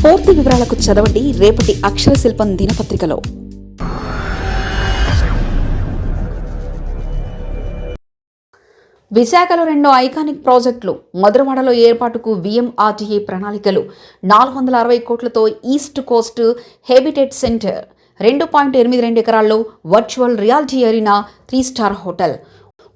పూర్తి వివరాలకు చదవండి రేపటి అక్షర శిల్పం దినపత్రికలో. విశాఖలో రెండు ఐకానిక్ ప్రాజెక్టులు మధురవాడలో ఏర్పాటుకు విఎంఆర్టీఏ ప్రణాళికలు నాలుగు వందల అరవై కోట్లతో ఈస్ట్ కోస్ట్ హెబిటెట్ సెంటర్ రెండు పాయింట్ ఎనిమిది రెండు ఎకరాల్లో virtual reality arena three star hotel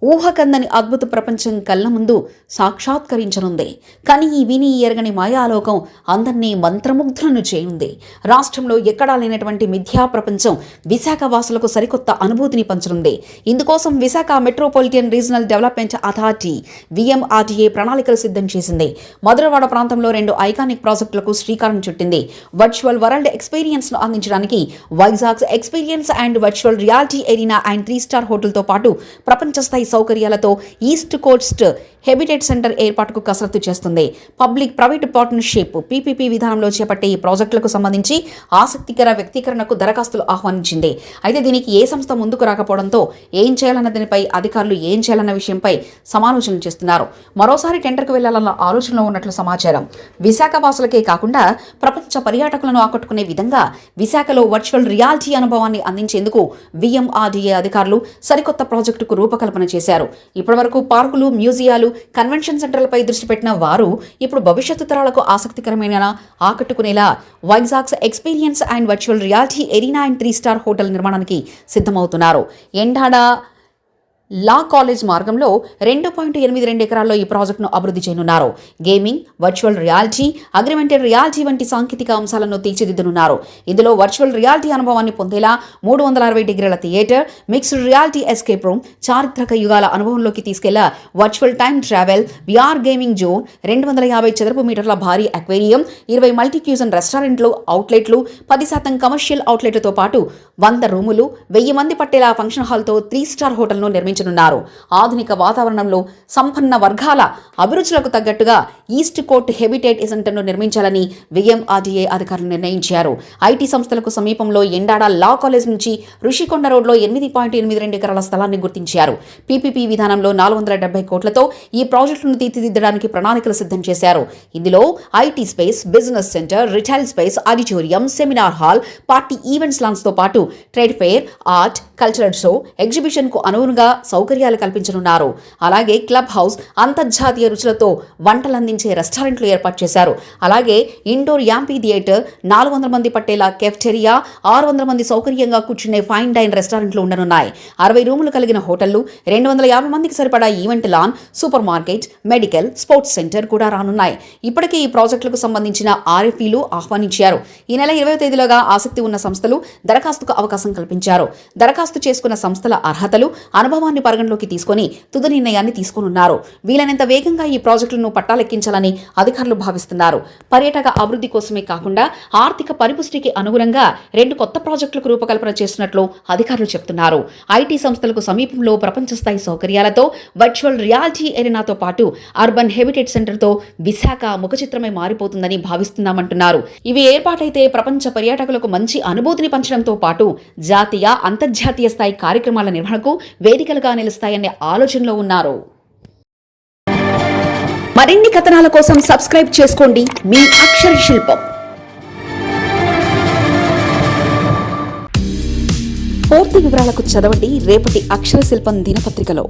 ఊహకందని అద్భుత ప్రపంచం కళ్ళ ముందు సాక్షాత్కరించనుంది. కానీ ఈ విని ఎరగని మాయాలోకం అందరినీ మంత్రముగ్ధులను చేయనుంది రాష్ట్రంలో ఎక్కడా లేనటువంటి మిథ్యా ప్రపంచం విశాఖ వాసులకు సరికొత్త అనుభూతిని పంచనుంది. ఇందుకోసం Visakha metropolitan regional development authority VMRTA ప్రణాళికలు సిద్ధం చేసింది. మధురవాడ ప్రాంతంలో రెండు ఐకానిక్ ప్రాజెక్టులకు శ్రీకారం చుట్టింది. వర్చువల్ వరల్డ్ ఎక్స్పీరియన్స్ను అందించడానికి Vizag's experience and virtual reality arena and three star హోటల్తో పాటు ప్రపంచ స్థాయి సౌకర్యాలతో ఈస్ట్ కోస్ట్ హెబిటెట్ సెంటర్ ఏర్పాటుకు కసరత్తు చేస్తుంది. పబ్లిక్ ప్రైవేట్ పార్ట్నర్షిప్ పీపీపీ విధానంలో చేపట్టే ఈ ప్రాజెక్టులకు సంబంధించి ఆసక్తికర వ్యక్తీకరణకు దరఖాస్తులు ఆహ్వానించింది. అయితే దీనికి ఏ సంస్థ ముందుకు రాకపోవడంతో ఏం చేయాలన్న దీనిపై అధికారులు ఏం చేయాలన్న విషయంపై సమాలోచన చేస్తున్నారు. మరోసారి టెండర్కు వెళ్ళాలన్న ఆలోచనలో ఉన్నట్లు సమాచారం. విశాఖ వాసులకే కాకుండా ప్రపంచ పర్యాటకులను ఆకట్టుకునే విధంగా విశాఖలో వర్చువల్ రియాలిటీ అనుభవాన్ని అందించేందుకు విఎంఆర్డీఏ అధికారులు సరికొత్త ప్రాజెక్టుకు రూపకల్పన చేశారు. ఇప్పటివరకు పార్కులు మ్యూజియాలు కన్వెన్షన్ సెంటర్లపై దృష్టి పెట్టిన వారు ఇప్పుడు భవిష్యత్తు తరాలకు ఆసక్తికరమైన ఆకట్టుకునేలా Vizag's experience and virtual reality arena and three star hotel నిర్మాణానికి సిద్ధమవుతున్నారు. ఎండాడ లా కాలేజ్ మార్గంలో రెండు పాయింట్ ఎనిమిది రెండు ఎకరాల్లో ఈ ప్రాజెక్టును అభివృద్ధి చేయనున్నారు. Gaming virtual reality augmented reality వంటి సాంకేతిక అంశాలను తీర్చిదిద్దనున్నారు. ఇందులో వర్చువల్ రియాలిటీ అనుభవాన్ని పొందేలా మూడు వందల అరవై డిగ్రీల theatre mixed reality escape room చారిత్రక యుగాల అనుభవంలోకి తీసుకెళ్ళా virtual time travel VR gaming zone రెండు వందల యాభై చదరపు మీటర్ల భారీ అక్వేరియం ఇరవై మల్టీక్యూజన్ రెస్టారెంట్లు అవుట్లెట్లు పది శాతం కమర్షియల్ అవుట్లెట్లతో పాటు వంద రూములు వెయ్యి మంది పట్టేలా ఫంక్షన్ హాల్తో త్రీ స్టార్ హోటల్ను నిర్మించనున్నారు ఆధునిక వాతావరణంలో సంపన్న వర్గాల అభిరుచులకు తగ్గట్టుగా ఈస్ట్ కోర్ట్ హెబిటేట్ సెంటర్ను నిర్మించాలని విఎంఆర్డీఏ అధికారులు నిర్ణయించారు. ఐటీ సంస్థలకు సమీపంలో ఎండాడ లా కాలేజ్ నుంచి ఋషికొండ రోడ్లో ఎనిమిది పాయింట్ ఎనిమిది రెండు ఎకరాల స్థలాన్ని గుర్తించారు. పీపీపీ విధానంలో నాలుగు వందల డెబ్బై కోట్లతో ఈ ప్రాజెక్టును తీర్చిదిద్దడానికి ప్రణాళికలు సిద్ధం చేశారు. ఇందులో IT space business centre retail space auditorium seminar hall party events లాన్స్తో పాటు trade fair art cultural show ఎగ్జిబిషన్కు అనువుగా సౌకర్యాలు కల్పించనున్నారు. అలాగే క్లబ్ హౌస్ అంతర్జాతీయ రుచులతో వంటలు అందించే రెస్టారెంట్లు ఏర్పాటు చేశారు. అలాగే ఇండోర్ యాంపీ థియేటర్ నాలుగు వందల మంది పట్టేలా కెఫ్టెరియా ఆరు వందల మంది సౌకర్యంగా కూర్చునే ఫైన్ డైన్ రెస్టారెంట్లు ఉండనున్నాయి. అరవై రూములు కలిగిన హోటళ్ళు రెండు వందల యాభై మందికి సరిపడా event lawn supermarket medical sports centre కూడా రానున్నాయి. ఇప్పటికే ఈ ప్రాజెక్టులకు సంబంధించిన ఆర్ఎఫ్ఈలు ఆహ్వానించారు. ఈ నెల ఇరవై తేదీలోగా ఆసక్తి ఉన్న సంస్థలు దరఖాస్తుకు అవకాశం కల్పించారు. దరఖాస్తు చేసుకున్న సంస్థల అర్హతలు అనుభవాన్ని పరిగణలోకి తీసుకొని తుది నిర్ణయాన్ని తీసుకోనున్నారు. వీలైనంత వేగంగా ఈ ప్రాజెక్టులను పట్టాలెక్కించాలని అధికారులు భావిస్తున్నారు. పర్యాటక అభివృద్ధి కోసమే కాకుండా ఆర్థిక పరిపుష్టికి అనుగుణంగా రెండు కొత్త ప్రాజెక్టులకు రూపకల్పన చేస్తున్నట్లు అధికారులు చెబుతున్నారు ఐటీ సంస్థలకు సమీపంలో ప్రపంచ స్థాయి సౌకర్యాలతో వర్చువల్ రియాలిటీ ఎరినాతో పాటు అర్బన్ హెబిటెట్ సెంటర్తో విశాఖ ముఖచిత్రమే మారిపోతుందని భావిస్తున్నామంటున్నారు. ఇవి ఏర్పాటైతే ప్రపంచ పర్యాటకులకు మంచి అనుభూతిని పంచడంతో పాటు జాతీయ అంతర్జాతీయ స్థాయి కార్యక్రమాల నిర్వహణకు వేదికలుగా నిలుస్తాయనే ఆలోచనలో ఉన్నారు. మరిన్ని కథనాల కోసం సబ్స్క్రైబ్ చేసుకోండి. మీ అక్షర శిల్పం. పూర్తి వివరాలకు చదవండి. రేపటి అక్షర శిల్పం దినపత్రికలో.